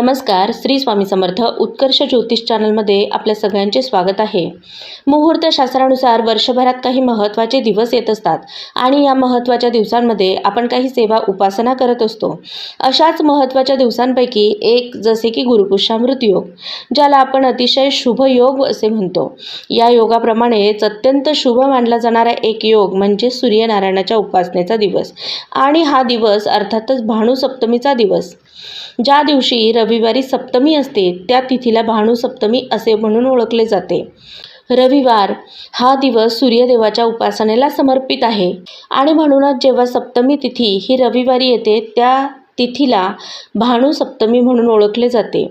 नमस्कार श्री स्वामी समर्थ उत्कर्ष ज्योतिष चॅनलमध्ये आपल्या सगळ्यांचे स्वागत आहे. मुहूर्त शास्त्रानुसार वर्षभरात काही महत्त्वाचे दिवस येत असतात आणि या महत्त्वाच्या दिवसांमध्ये आपण काही सेवा उपासना करत असतो. अशाच महत्त्वाच्या दिवसांपैकी एक जसे की गुरुपुष्यामृत योग ज्याला आपण अतिशय शुभ योग असे म्हणतो. या योगाप्रमाणेच अत्यंत शुभ मानला जाणारा एक योग म्हणजे सूर्यनारायणाच्या उपासनेचा दिवस. आणि हा दिवस अर्थातच भानुसप्तमीचा दिवस. ज्या दिवशी रविवारी सप्तमी असते त्या तिथीला भानू सप्तमी असे म्हणून ओळखले जाते. रविवार हा दिवस सूर्यदेवाच्या उपासनेला समर्पित आहे आणि म्हणूनच जेव्हा सप्तमी तिथी ही रविवारी येते त्या तिथीला भानू सप्तमी म्हणून ओळखले जाते.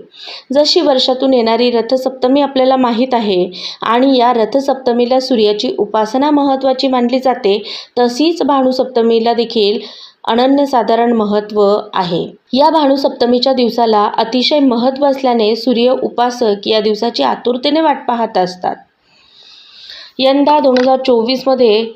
जशी वर्षातून येणारी रथसप्तमी आपल्याला माहीत आहे आणि या रथसप्तमीला सूर्याची उपासना महत्त्वाची मानली जाते तशीच भानू सप्तमीला देखील अनन्यसाधारण महत्त्व आहे. या भानुसप्तमीच्या दिवसाला अतिशय महत्त्व असल्याने सूर्य उपासक या दिवसाची आतुरतेने वाट पाहत असतात. यंदा दोन हजार चोवीसमध्ये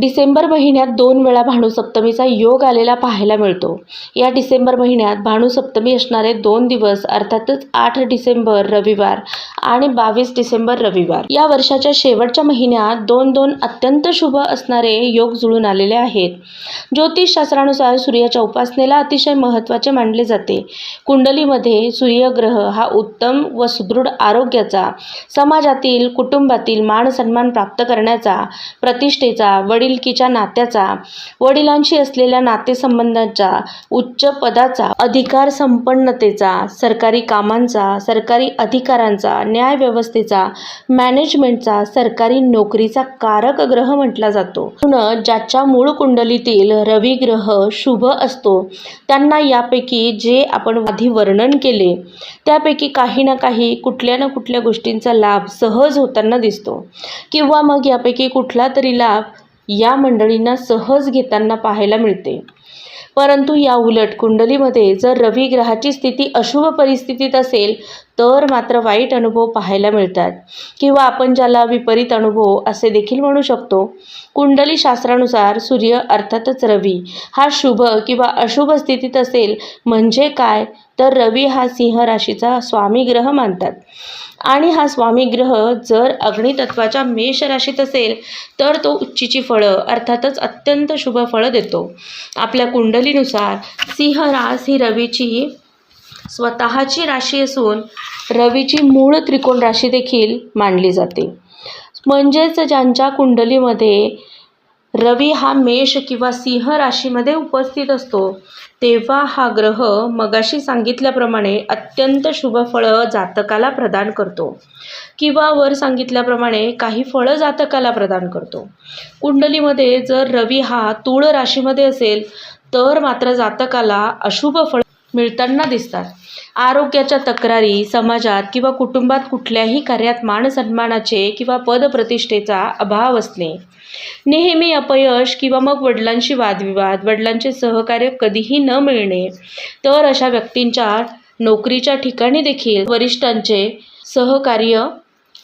डिसेंबर महिन्यात दोन वेळा भानुसप्तमीचा योग आलेला पाहायला मिळतो. या डिसेंबर महिन्यात भानुसप्तमी असणारे दोन दिवस अर्थातच आठ डिसेंबर रविवार आणि बावीस डिसेंबर रविवार या वर्षाच्या शेवटच्या महिन्यात दोन दोन अत्यंत शुभ असणारे योग जुळून आलेले आहेत. ज्योतिषशास्त्रानुसार सूर्याच्या उपासनेला अतिशय महत्त्वाचे मानले जाते. कुंडलीमध्ये सूर्यग्रह हा उत्तम व सुदृढ आरोग्याचा समाजातील कुटुंबातील मान सन्मान प्राप्त करण्याचा प्रतिष्ठेचा वडील वडिलकीच्या नात्याचा वडिलांशी असलेल्या नातेसंबंधांचा उच्च पदाचा अधिकार संपन्नतेचा सरकारी कामांचा सरकारी अधिकारांचा न्यायव्यवस्थेचा मॅनेजमेंटचा सरकारी नोकरीचा कारक ग्रह म्हटला जातो. म्हणून ज्याच्या मूळ कुंडलीतील रवी ग्रह शुभ असतो त्यांना यापैकी जे आपण आधी वर्णन केले त्यापैकी काही ना काही कुठल्या ना कुठल्या गोष्टींचा लाभ सहज होताना दिसतो. किंवा मग यापैकी कुठला तरी लाभ या मंडळींना सहज घेताना पाहायला मिळते. परंतु या उलट कुंडलीमध्ये जर रवी ग्रहाची स्थिती अशुभ परिस्थितीत असेल तर मात्र वाईट अनुभव पाहायला मिळतात. किंवा आपण ज्याला विपरीत अनुभव असे देखील म्हणू शकतो. कुंडली शास्त्रानुसार सूर्य अर्थातच रवी. हा शुभ किंवा अशुभ स्थितीत असेल म्हणजे काय? तर रवी हा सिंह राशीचा स्वामी ग्रह मानतात. आणि हा स्वामी ग्रह जर अग्नितत्वाच्या मेष राशीत असेल तर तो उच्चीची फळं अर्थातच अत्यंत शुभ फळं देतो. आपल्या कुंडलीनुसार सिंह रास ही रवीची स्वतःची राशी असून रवीची मूळ त्रिकोण राशी देखील मानली जाते. म्हणजेच ज्यांच्या कुंडलीमध्ये रवी हा मेष किंवा सिंह राशीमध्ये उपस्थित असतो तेव्हा हा ग्रह मगाशी सांगितल्याप्रमाणे अत्यंत शुभ फळं जातकाला प्रदान करतो किंवा वर सांगितल्याप्रमाणे काही फळं जातकाला प्रदान करतो. कुंडलीमध्ये जर रवी हा तूळ राशीमध्ये असेल तर मात्र जातकाला अशुभ फळ मिळताना दिसतात. आरोग्याच्या तक्रारी समाजात किंवा कुटुंबात कुठल्याही कार्यात मानसन्मानाचे किंवा पदप्रतिष्ठेचा अभाव असणे. नेहमी अपयश किंवा मग वडिलांशी वादविवाद वडिलांचे सहकार्य कधीही न मिळणे. तर अशा व्यक्तींच्या नोकरीच्या ठिकाणी देखील वरिष्ठांचे सहकार्य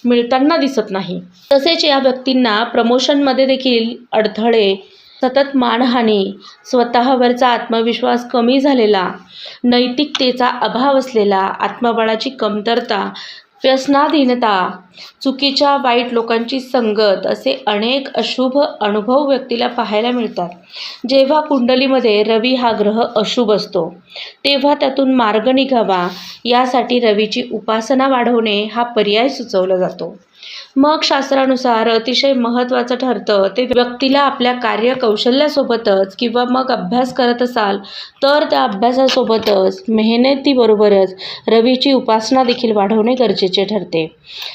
मिळताना दिसत नाही. तसेच या व्यक्तींना प्रमोशनमध्ये देखील अडथळे सतत मानहानी स्वतःवरचा आत्मविश्वास कमी झालेला नैतिकतेचा अभाव असलेला आत्मबळाची कमतरता व्यसनाधीनता चुकीच्या वाईट लोकांची संगत असे अनेक अशुभ अनुभव व्यक्तीला पाहायला मिळतात. जेव्हा कुंडलीमध्ये रवी हा ग्रह अशुभ असतो तेव्हा त्यातून मार्ग निघावा यासाठी रवीची उपासना वाढवणे हा पर्याय सुचवला जातो. मग शास्त्रानुसार अतिशय महत्त्वाचं ठरतं ते व्यक्तीला आपल्या कार्यकौशल्यासोबतच किंवा मग अभ्यास करत असाल तर त्या अभ्यासासोबतच मेहनतीबरोबरच रवीची उपासना देखील वाढवणे गरजेचे ठरते.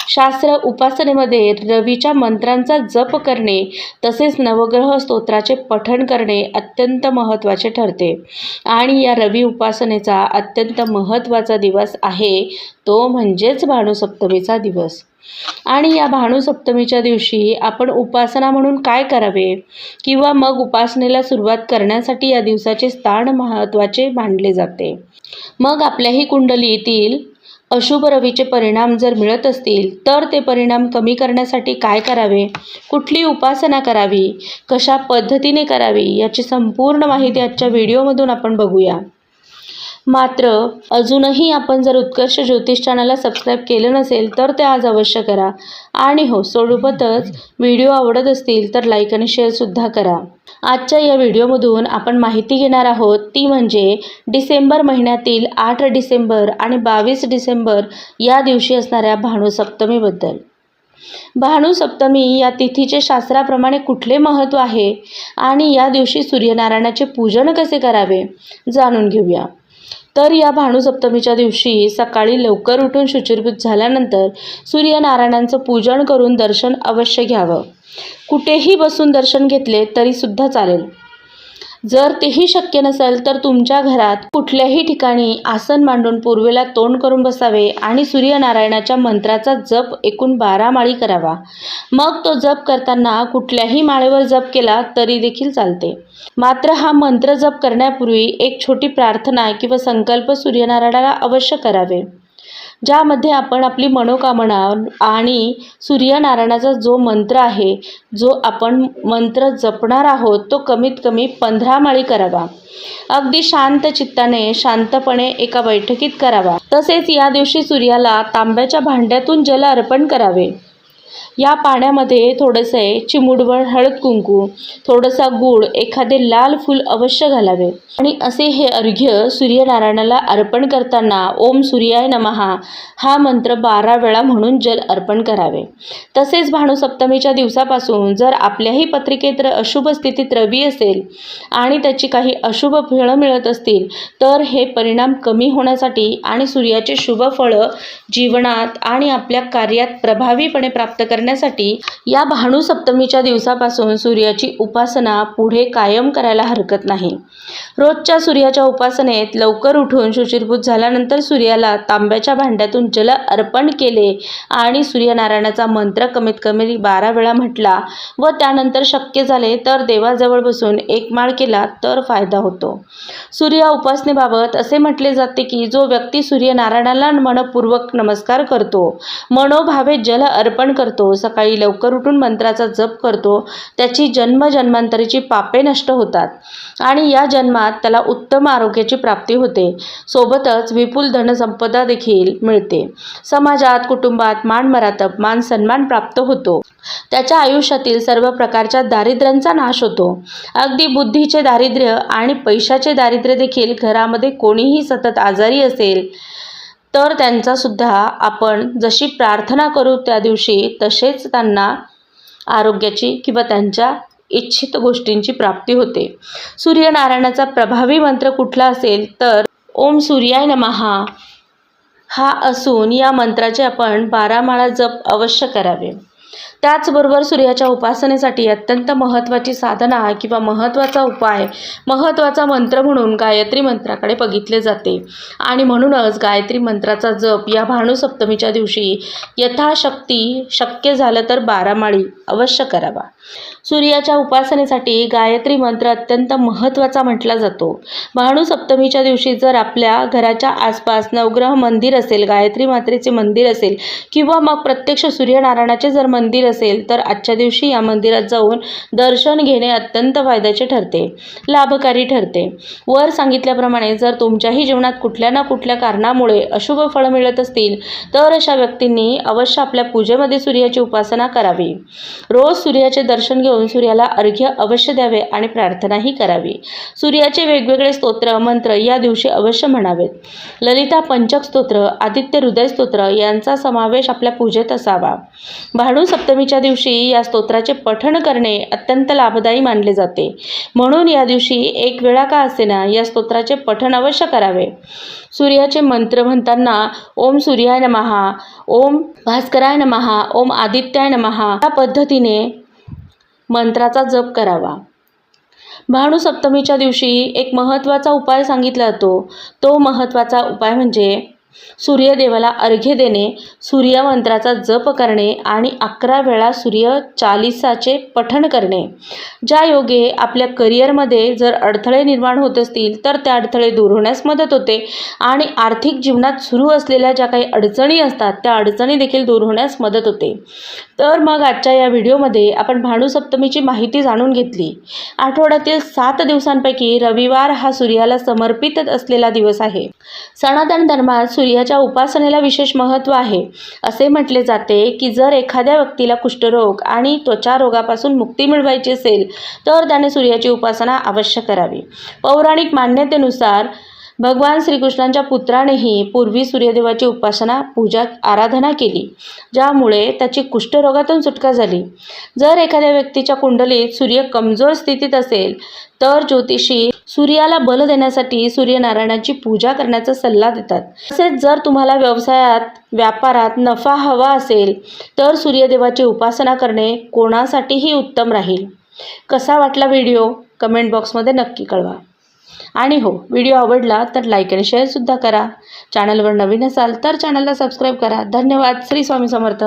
शास्त्र उपासनेमध्ये रवीच्या मंत्रांचा जप करणे तसेच नवग्रह स्तोत्राचे पठण करणे अत्यंत महत्त्वाचे ठरते. आणि या रवी उपासनेचा अत्यंत महत्त्वाचा दिवस आहे तो म्हणजेच भानुसप्तमीचा दिवस. आणि या भानुसप्तमीच्या दिवशी आपण उपासना म्हणून काय करावे? किंवा मग उपासनेला सुरुवात करण्यासाठी या दिवसाचे स्थान महत्त्वाचे मानले जाते. मग आपल्याही कुंडलीतील अशुभ रवीचे परिणाम जर मिळत असतील तर ते परिणाम कमी करण्यासाठी काय करावे? कुठली उपासना करावी? कशा पद्धतीने करावी? याची संपूर्ण माहिती आजच्या व्हिडिओमधून आपण बघूया. मात्र अजूनही आपण जर उत्कर्ष ज्योतिष चॅनलला सबस्क्राईब केलं नसेल तर ते आज अवश्य करा. आणि हो सोबतच व्हिडिओ आवडत असतील तर लाईक आणि शेअरसुद्धा करा. आजच्या या व्हिडिओमधून आपण माहिती घेणार आहोत ती म्हणजे डिसेंबर महिन्यातील आठ डिसेंबर आणि बावीस डिसेंबर या दिवशी असणाऱ्या भानुसप्तमीबद्दल भानुसप्तमी या तिथीचे शास्त्राप्रमाणे कुठले महत्त्व आहे? आणि या दिवशी सूर्यनारायणाचे पूजन कसे करावे? जाणून घेऊया. तर या भानुसप्तमीच्या दिवशी सकाळी लवकर उठून शुचिर्भूत झाल्यानंतर सूर्यनारायणांचं पूजन करून दर्शन अवश्य घ्यावं. कुठेही बसून दर्शन घेतले तरीसुद्धा चालेल. जर तेही शक्य नसेल तर तुमच्या घरात कुठल्याही ठिकाणी आसन मांडून पूर्वेला तोंड करून बसावे आणि सूर्यनारायणाच्या मंत्राचा जप एकूण बारा माळी करावा. मग तो जप करताना कुठल्याही माळेवर जप केला तरी देखील चालते. मात्र हा मंत्र जप करण्यापूर्वी एक छोटी प्रार्थना किंवा संकल्प सूर्यनारायणाला अवश्य करावे. ज्यामध्ये आपण आपली मनोकामना आणि सूर्यनारायणाचा जो मंत्र आहे जो आपण मंत्र जपणार आहोत तो कमीत कमी पंधरा माळी करावा. अगदी शांत चित्ताने शांतपणे एका बैठकीत करावा. तसेच या दिवशी सूर्याला तांब्याच्या भांड्यातून जल अर्पण करावे. या पाण्यामध्ये थोडेसे चिमुडभर हळद कुंकू थोडासा गूळ एखादे लाल फूल अवश्य घालावे. आणि असे हे अर्घ्य सूर्यनारायणाला अर्पण करताना ओम सूर्याय नमहा हा मंत्र बारा वेळा म्हणून जल अर्पण करावे. तसेच भानुसप्तमीच्या दिवसापासून जर आपल्याही पत्रिकेत अशुभ स्थितीत रवी असेल आणि त्याची काही अशुभ फळं मिळत असतील तर हे परिणाम कमी होण्यासाठी आणि सूर्याचे शुभ फळं जीवनात आणि आपल्या कार्यात प्रभावीपणे प्राप्त करण्यासाठी या भानुसप्तमीच्या दिवसापासून सूर्याची उपासना पुढे कायम करायला हरकत नाही. रोजच्या सूर्याच्या उपासनेत लवकर उठून शुचिरभूत झाल्यानंतर सूर्याला तांब्याच्या भांड्यातून जल अर्पण केले आणि सूर्यनारायणाचा मंत्र कमीत कमी बारा वेळा म्हटला व त्यानंतर शक्य झाले तर देवाजवळ बसून एक माळ केला तर फायदा होतो. सूर्य उपासनेबाबत असे म्हटले जाते की जो व्यक्ती सूर्यनारायणाला मनपूर्वक नमस्कार करतो मनोभावे जल अर्पण करतो सकाळी लवकर उठून मंत्राचा जप करतो त्याची जन्मजन्मांतरीची पापे नष्ट होतात आणि या जन्मात त्याला उत्तम आरोग्याची प्राप्ती होते. सोबतच विपुल धनसंपदा देखील मिळते. समाजात कुटुंबात मानमरातब मान सन्मान प्राप्त होतो. त्याच्या आयुष्यातील सर्व प्रकारच्या दारिद्र्यांचा नाश होतो. अगदी बुद्धीचे दारिद्र्य आणि पैशाचे दारिद्र्य देखील घरामध्ये कोणीही सतत आजारी असेल तर त्यांचासुद्धा आपण जशी प्रार्थना करू त्या दिवशी तसेच त्यांना आरोग्याची किंवा त्यांच्या इच्छित गोष्टींची प्राप्ती होते. सूर्यनारायणाचा प्रभावी मंत्र कुठला असेल तर ओम सूर्याय नमहा हा असून या मंत्राचे आपण बारा माळा जप अवश्य करावे. त्याचबरोबर सूर्याच्या उपासनेसाठी अत्यंत महत्त्वाची साधना किंवा महत्त्वाचा उपाय महत्त्वाचा मंत्र म्हणून गायत्री मंत्राकडे बघितले जाते. आणि म्हणूनच गायत्री मंत्राचा जप या भानुसप्तमीच्या दिवशी यथाशक्ती शक्य झालं तर बारामाळी अवश्य करावा. सूर्याच्या उपासनेसाठी गायत्री मंत्र अत्यंत महत्त्वाचा म्हटला जातो. भाणुसप्तमीच्या दिवशी जर आपल्या घराच्या आसपास नवग्रह मंदिर असेल गायत्री मात्रेचे मंदिर असेल किंवा मग प्रत्यक्ष सूर्यनारायणाचे जर मंदिर असेल तर आजच्या दिवशी या मंदिरात जाऊन दर्शन घेणे अत्यंत फायद्याचे ठरते लाभकारी ठरते. वर सांगितल्याप्रमाणे जर तुमच्याही जीवनात कुठल्या ना कुठल्या कारणामुळे अशुभ फळं मिळत असतील तर अशा व्यक्तींनी अवश्य आपल्या पूजेमध्ये सूर्याची उपासना करावी. रोज सूर्याचे दर्शन घेऊन सूर्याला अर्घ्य अवश्य द्यावे आणि प्रार्थनाही करावी. सूर्याचे वेगवेगळे स्तोत्र मंत्र या दिवशी अवश्य म्हणावेत. ललिता पंचक स्तोत्र आदित्य हृदय स्तोत्र यांचा समावेश आपल्या पूजेत असावा. भाडू सप्तमीच्या दिवशी या स्तोत्राचे पठण करणे अत्यंत लाभदायी मानले जाते. म्हणून या दिवशी एक वेळा का असेना या स्तोत्राचे पठण अवश्य करावे. सूर्याचे मंत्र म्हणताना ओम सूर्याय नमहा ओम भास्कराय नमहा ओम आदित्याय नमहा या पद्धतीने मंत्राचा जप करावा. भानुसप्तमीच्या दिवशी एक महत्त्वाचा उपाय सांगितला जातो. तो महत्त्वाचा उपाय म्हणजे सूर्यदेवाला अर्घ्य देणे सूर्यमंत्राचा जप करणे आणि अकरा वेळा सूर्य चालिसाचे पठण करणे. ज्या योगे आपल्या करिअरमध्ये जर अडथळे निर्माण होत असतील तर त्या अडथळे दूर होण्यास मदत होते आणि आर्थिक जीवनात सुरू असलेल्या ज्या काही अडचणी असतात त्या अडचणी देखील दूर होण्यास मदत होते. तर मग आजच्या या व्हिडिओमध्ये आपण भानुसप्तमीची माहिती जाणून घेतली. आठवड्यातील सात दिवसांपैकी रविवार हा सूर्याला समर्पित असलेला दिवस आहे. सनातन धर्मात सूर्याच्या उपासनेला विशेष महत्त्व आहे. असे म्हटले जाते की जर एखाद्या व्यक्तीला कुष्ठरोग आणि त्वचा रोगापासून मुक्ती मिळवायची असेल तर त्याने सूर्याची उपासना अवश्य करावी. पौराणिक मान्यतेनुसार भगवान श्रीकृष्णांच्या पुत्रानेही पूर्वी सूर्यदेवाची उपासना पूजा आराधना केली ज्यामुळे त्याची कुष्ठरोगातून सुटका झाली. जर एखाद्या व्यक्तीच्या कुंडलीत सूर्य कमजोर स्थितीत असेल तर ज्योतिषी सूर्याला बल देण्यासाठी सूर्यनारायणाची पूजा करण्याचा सल्ला देतात. तसेच जर तुम्हाला व्यवसायात व्यापारात नफा हवा असेल तर सूर्यदेवाची उपासना करणे कोणासाठीही उत्तम राहील. कसा वाटला व्हिडिओ? कमेंट बॉक्समध्ये नक्की कळवा. आणि हो व्हिडिओ आवडला तर लाईक आणि शेअरसुद्धा करा. चॅनलवर नवीन असाल तर चॅनलला सबस्क्राईब करा. धन्यवाद. श्री स्वामी समर्थ.